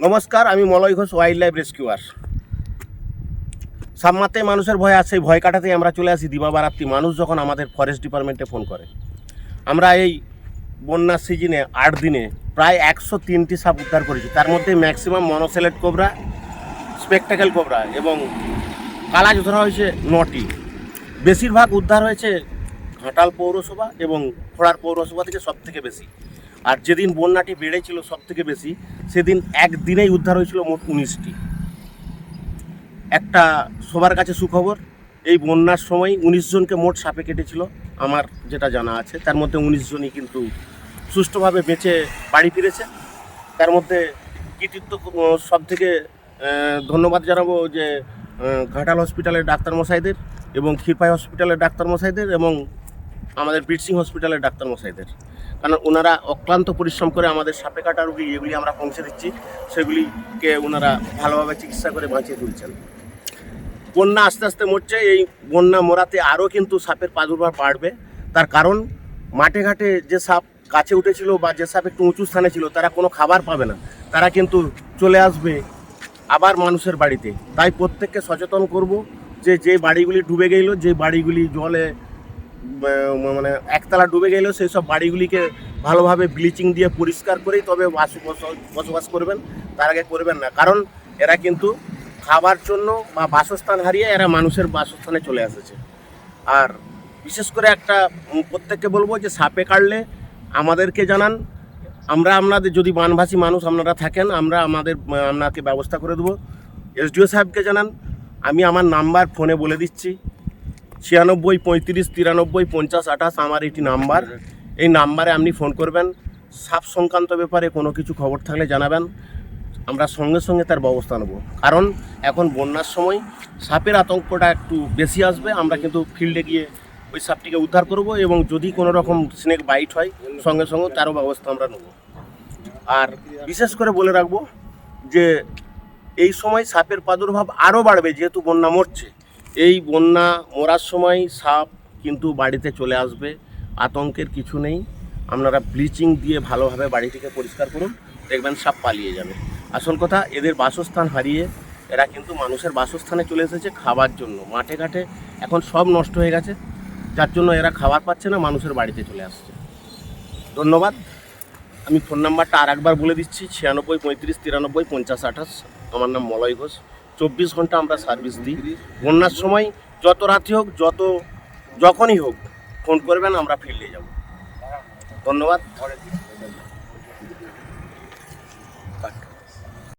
নমস্কার, আমি Malay Ghosh wild life rescuer সামমাতে মানুষের ভয় আছে সেই ভয় কাটাতেই আমরা চলে আসি দিবাবারাত্রি মানুষ যখন আমাদের ফরেস্ট ডিপার্টমেন্টে ফোন করে। আমরা এই বন্যার সিজনে আট দিনে প্রায় একশো তিনটি সাপ উদ্ধার করেছি। তার মধ্যে maximum monocellate cobra spectacle cobra এবং কালাজ ধরা হয়েছে নটি। বেশিরভাগ উদ্ধার হয়েছে ঘাটাল পৌরসভা এবং খোড়ার পৌরসভা থেকে সব থেকে বেশি। আর যেদিন বন্যাটি বেড়েছিল সব থেকে বেশি সেদিন একদিনেই উদ্ধার হয়েছিল মোট উনিশটি। একটা সবার কাছে সুখবর, এই বন্যার সময় উনিশ জনকে মোট সাপে কেটেছিল, আমার যেটা জানা আছে। তার মধ্যে উনিশ জনই কিন্তু সুষ্ঠুভাবে বেঁচে বাড়ি ফিরেছে। তার মধ্যে কৃতিত্ব সব থেকে ধন্যবাদ জানাব যে ঘাটাল হসপিটালের ডাক্তারমশাইদের এবং ক্ষীরপাই হসপিটালের ডাক্তারমশাইদের এবং আমাদের বিটসিং হসপিটালের ডাক্তারমশাইদের। কারণ ওনারা অক্লান্ত পরিশ্রম করে আমাদের সাপে কাটা রুগী যেগুলি আমরা পৌঁছে দিচ্ছি, সেগুলিকে ওনারা ভালোভাবে চিকিৎসা করে বাঁচিয়ে তুলছেন। বন্যা আস্তে আস্তে মরছে, এই বন্যা মরাতে আরও কিন্তু সাপের প্রাদুর্ভাব বাড়বে। তার কারণ, মাঠে ঘাটে যে সাপ কাছে উঠেছিল বা যে সাপ একটু উঁচু স্থানে ছিল, তারা কোনো খাবার পাবে না। তারা কিন্তু চলে আসবে আবার মানুষের বাড়িতে। তাই প্রত্যেককে সচেতন করব যে যে বাড়িগুলি ডুবে গেল, যে বাড়িগুলি জলে মানে একতলা ডুবে গেলেও সেই সব বাড়িগুলিকে ভালোভাবে ব্লিচিং দিয়ে পরিষ্কার করেই তবে বাস- বস- বসবাস করবেন। তার আগে করবেন না। কারণ এরা কিন্তু খাবার জন্য বা বাসস্থান হারিয়ে এরা মানুষের বাসস্থানে চলে এসেছে। আর বিশেষ করে একটা প্রত্যেককে বলব যে সাপে কাটলে আমাদেরকে জানান। আমরা আপনাদের, যদি বানভাসী মানুষ আপনারা থাকেন, আমরা আমাদের আপনাকে ব্যবস্থা করে দেবো। এসডিও সাহেবকে জানান। আমি আমার নাম্বার ফোনে বলে দিচ্ছি। ছিয়ানব্বই, পঁয়ত্রিশ, তিরানব্বই, পঞ্চাশ, আঠাশ, আমার এটি নাম্বার। এই নাম্বারে আপনি ফোন করবেন। সাপ সংক্রান্ত ব্যাপারে কোনো কিছু খবর থাকলে জানাবেন। আমরা সঙ্গে সঙ্গে তার ব্যবস্থা নেব। কারণ এখন বন্যার সময় সাপের আতঙ্কটা একটু বেশি আসবে। আমরা কিন্তু ফিল্ডে গিয়ে ওই সাপটিকে উদ্ধার করব এবং যদি কোনো রকম স্নেক বাইট হয়, সঙ্গে সঙ্গে তারও ব্যবস্থা আমরা নেব। আর বিশেষ করে বলে রাখব যে, এই সময় সাপের প্রাদুর্ভাব আরও বাড়বে যেহেতু বন্যা মরছে। এই বন্যা মরার সময় সাপ কিন্তু বাড়িতে চলে আসবে, আতঙ্কের কিছু নেই। আপনারা ব্লিচিং দিয়ে ভালোভাবে বাড়িটিকে পরিষ্কার করুন, দেখবেন সাপ পালিয়ে যাবে। আসল কথা, এদের বাসস্থান হারিয়ে এরা কিন্তু মানুষের বাসস্থানে চলে এসেছে খাবার জন্য। মাঠে ঘাটে এখন সব নষ্ট হয়ে গেছে, যার জন্য এরা খাবার পাচ্ছে না, মানুষের বাড়িতে চলে আসছে। ধন্যবাদ। আমি ফোন নাম্বারটা আর একবার বলে দিচ্ছি, ছিয়ানব্বই পঁয়ত্রিশ তিরানব্বই পঞ্চাশ আঠাশ। আমার নাম মলয় ঘোষ। চব্বিশ ঘণ্টা আমরা সার্ভিস দিই। বন্যার সময় যত রাতে হোক, যত যখনই হোক ফোন করবেন, আমরা ফিল্ডে যাব। ধন্যবাদ।